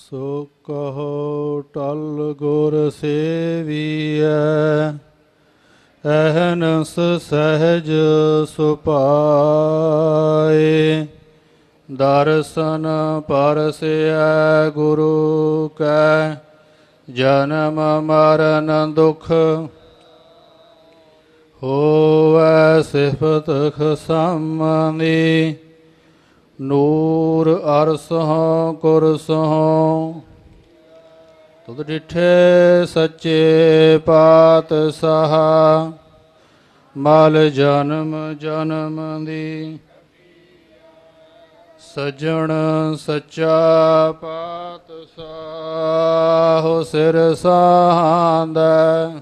ਸੋ ਕਹੋ ਟਲ ਗੁਰ ਸੇਵੀਐ ਅਹਨਸ ਸਹਿਜ ਸੁਪਾਏ ਦਰਸ਼ਨ ਪਰਸਿਐ ਗੁਰੂ ਕੈ, ਜਨਮ ਮਰਨ ਦੁਖ ਹੋਵੈ ਸਿਫਤ ਖਸਮਨੀ। ਨੂਰ ਅਰਸਹੁ ਕੁਰਸਹੁ। ਤੁਧ ਡਿਠੇ ਸੱਚੇ ਪਾਤਸ਼ਾਹ, ਮਲ ਜਨਮ ਜਨਮ ਦੀ। ਸਜਣ ਸੱਚਾ ਪਾਤਸ਼ਾਹ ਸਿਰ ਸਾਹੰਦਾ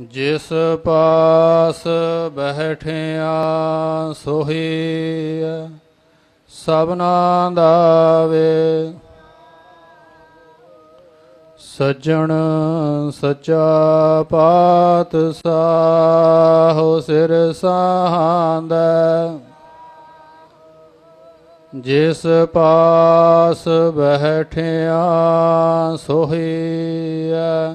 ਜਿਸ ਪਾਸ ਬੈਠਿਆ ਸੋਹੀ ਸਭਨਾ ਦਾ ਵੇ। ਸਜਣ ਪਾਤ ਪਾਤਸ਼ਾਹ ਸਿਰ ਸਾਹੰਦਾ। ਜਿਸ ਪਾਸ ਬੈਠਿਆ ਸੋਹੀਐ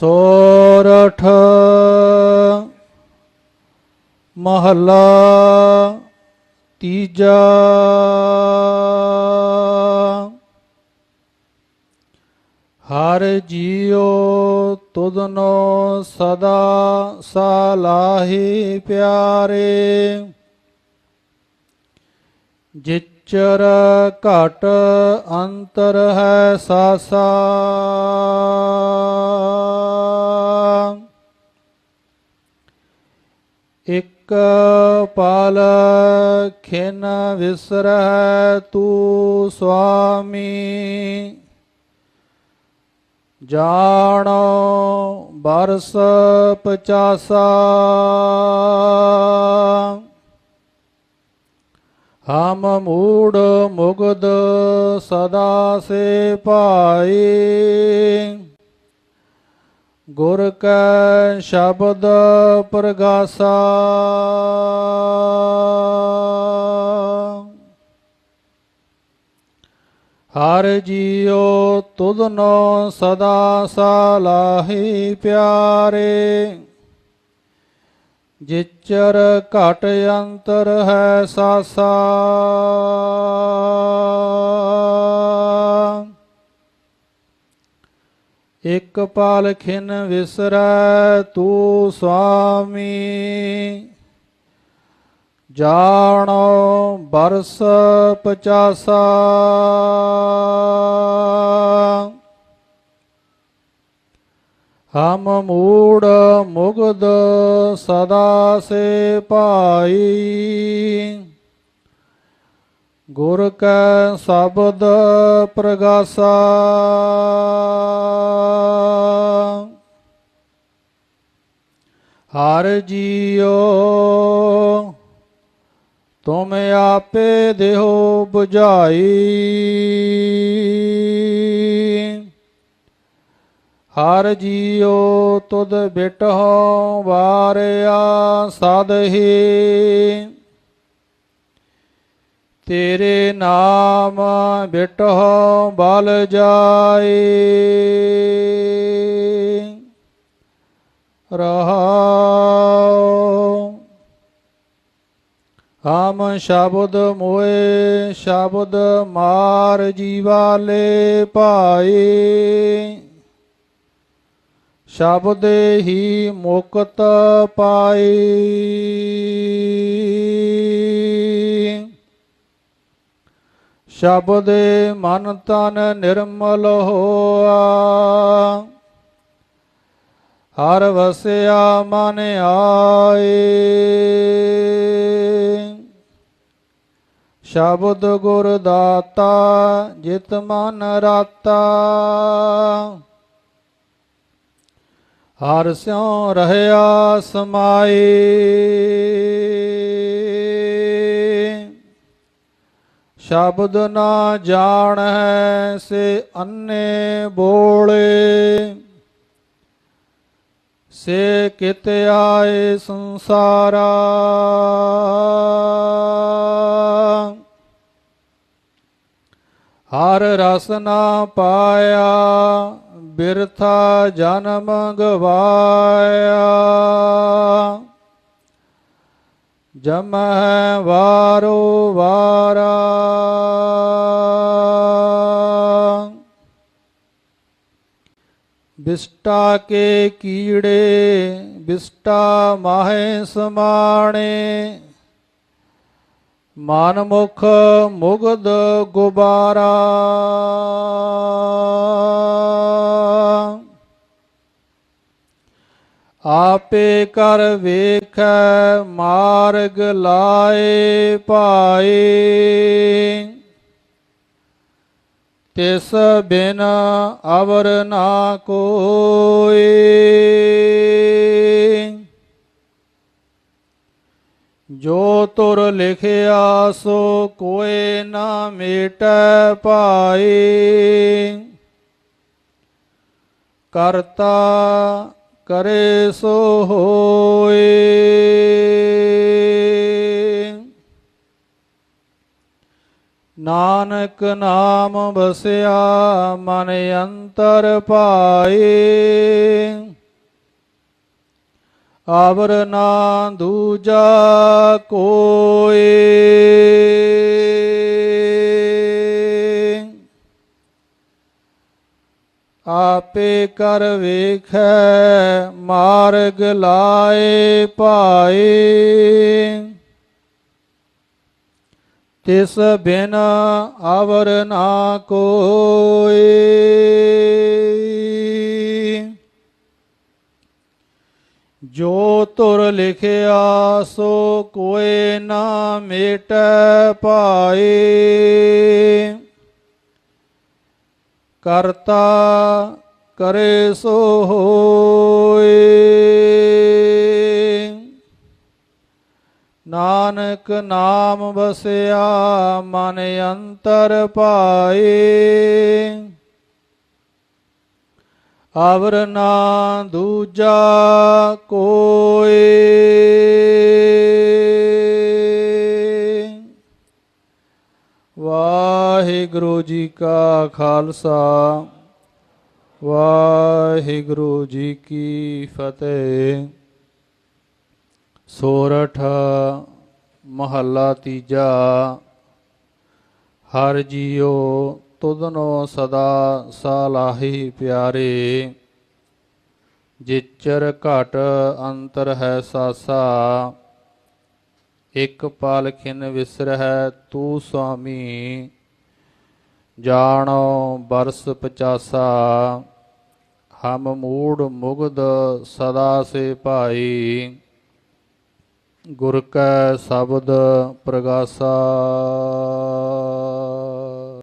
ਸੋਰਠ ਮਹਲਾ ਤੀਜਾ ਹਰ ਜੀਉ ਤੁਧਨੋ ਸਦਾ ਸਲਾਹੀ ਪਿਆਰੇ ਜਿਚਰ ਘਟ ਅੰਤਰ ਹੈ ਸਾਸਾ ਇਕ ਪਾਲ ਖਿਨ ਵਿਸਰੈ ਤੂ ਸੁਆਮੀ। ਜਾਣੋ ਬਰਸ ਪਚਾਸਾ। ਹਮ ਮੂੜ ਮੁਗਦ ਸਦਾ ਸੇ ਭਾਈ। ਗੁਰ ਕੈ ਸ਼ਬਦ ਪ੍ਰਗਾਸਾ। ਹਰ ਜੀਉ ਤੁਧਨੋ ਸਦਾ ਸਲਾਹੀ ਪਿਆਰੇ। ਜਿਚਰ ਘਟ ਅੰਤਰ ਹੈ ਸਾਸਾ। ਇਕ ਪਾਲ ਖਿਨ ਵਿਸਰੈ, ਤੂ ਸੁਆਮੀ ਜਾਣੋ ਬਰਸ ਪਚਾਸਾ। ਹਮ ਮੂੜ ਮੁਗਦ ਸਦਾ ਸੇ ਭਾਈ। ਗੁਰ ਕੈ ਸ਼ਬਦ ਪ੍ਰਗਾਸਾ। ਹਰ ਜੀਓ ਤੁਮ ਆਪੇ ਦੇਹੋ 부ਝਾਈ ਹਰ ਜੀਉ, ਤੁਧ ਬਿਟਹੁ ਵਾਰਿਆ ਸਦਹੀ ਤੇਰੇ ਨਾਮ ਬਿਟਹੁ ਬਲ ਜਾਏ। ਰਹਾਉ ਹਮ ਸ਼ਬਦ ਮੋਏ, ਸ਼ਬਦ ਮਾਰ ਜੀਵਾਲੇ ਭਾਈ ਸ਼ਬਦ ਹੀ ਮੁਕਤ ਪਾਈ ਸ਼ਬਦ ਮਨ ਤਨ ਨਿਰਮਲ ਹੋਆ। ਹਰ ਵਸਿਆ ਮਨ ਆਏ। ਸ਼ਬਦ ਗੁਰ ਦਾਤਾ ਜਿਤ ਮਨ ਰਾਤਾ। ਹਰ ਸਿਉ ਰਹਿਆ ਸਮਾਈ ਸ਼ਬਦ ਨਾ ਜਾਣ ਹੈ ਸੇ ਅੰਨੇ ਬੋਲੇ। ਸੇ ਕਿਤ ਆਏ ਸੰਸਾਰਾ। ਹਰ ਰਸ ਨਾ ਪਾਇਆ ਬਿਰਥਾ ਜਨਮ ਗਵਾਇਆ। ਜਮਹਿ ਵਾਰੋ ਵਾਰਾ। ਬਿਸਟਾ ਕੇ ਕੀੜੇ, ਬਿਸਟਾ ਮਾਹੇ ਸਮਾਣੇ। ਮਨ ਮੁਗਦ ਗੁਬਾਰਾ। ਆਪੇ ਕਰ ਵੇਖੈ ਮਾਰਗ ਲਾਏ ਭਾਏ। ਤਿਸ ਬਿਨ ਅਵਰ ਨਾ ਕੋਏ ਜੋ ਤੁਰ ਲਿਖਿਆ ਸੋ ਕੋਏ ਨਾ ਮੇਟੈ ਪਾਈ ਕਰਤਾ ਕਰੇ ਸੋ ਹੋਏ। ਨਾਨਕ ਨਾਮ ਬਸਿਆ ਮਨ ਅੰਤਰ ਪਾਏ। ਆਵਰ ਨਾ ਦੂਜਾ ਕੋਏ। ਆਪੇ ਕਰ ਵੇਖੈ, ਮਾਰਗ ਲਾਏ ਪਾਏ ਤਿਸ ਬਿਨ ਆਵਰ ਨਾ ਕੋਏ ਜੋ ਤੁਰ ਲਿਖਿਆ ਸੋ ਕੋਏ ਨਾ ਮੇਟੈ ਪਾਏ ਕਰਤਾ ਕਰੇ ਸੋ ਹੋਏ ਨਾਨਕ ਨਾਮ ਵਸਿਆ ਮਨ ਅੰਤਰ ਪਾਏ ਅਵਰ ਨਾ ਦੂਜਾ ਕੋਏ ਵਾਹਿਗੁਰੂ ਜੀ ਕਾ ਖਾਲਸਾ, ਵਾਹਿਗੁਰੂ ਜੀ ਕੀ ਫਤਿਹ। ਸੋਰਠ, ਮਹੱਲਾ ਤੀਜਾ, ਹਰ ਜੀਉ ਤੁਧਨੋ ਸਦਾ ਸਾਲਾਹੀ ਪਿਆਰੇ, ਜਿਚਰ ਘਟ ਅੰਤਰ ਹੈ ਸਾਸਾ, ਇਕ ਪਲ ਖਿਨ ਵਿਸਰਹਿ ਤੂ ਸੁਆਮੀ, ਜਾਣੋ ਬਰਸ ਪਚਾਸਾ, ਹਮ ਮੂੜ ਮੁਗਦ ਸਦਾ ਸੇ ਭਾਈ। ਗੁਰ ਕੈ ਸ਼ਬਦ ਪ੍ਰਗਾਸਾ